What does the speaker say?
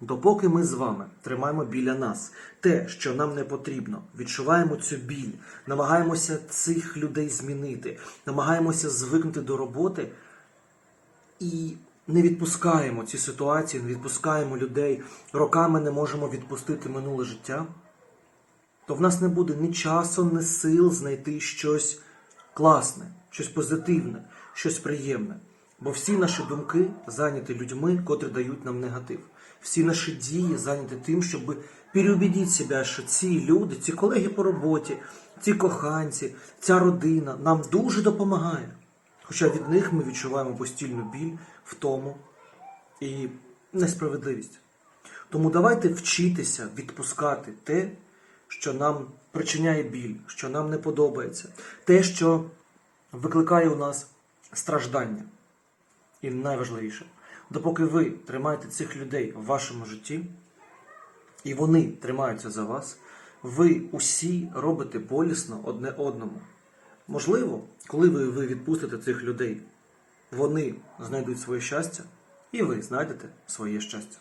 Допоки ми з вами тримаємо біля нас те, що нам не потрібно, відчуваємо цю біль, намагаємося цих людей змінити, намагаємося звикнути до роботи і не відпускаємо ці ситуації, не відпускаємо людей, роками не можемо відпустити минуле життя, то в нас не буде ні часу, ні сил знайти щось класне, щось позитивне, щось приємне. Бо всі наші думки зайняті людьми, котрі дають нам негатив. Всі наші дії зайняті тим, щоб переубідіть себе, що ці люди, ці колеги по роботі, ці коханці, ця родина нам дуже допомагає. Хоча від них ми відчуваємо постільну біль, втому і несправедливість. Тому давайте вчитися відпускати те, що нам причиняє біль, що нам не подобається, те, що викликає у нас страждання. І найважливіше, допоки ви тримаєте цих людей в вашому житті, і вони тримаються за вас, ви усі робите болісно одне одному. Можливо, коли ви, відпустите цих людей, вони знайдуть своє щастя, і ви знайдете своє щастя.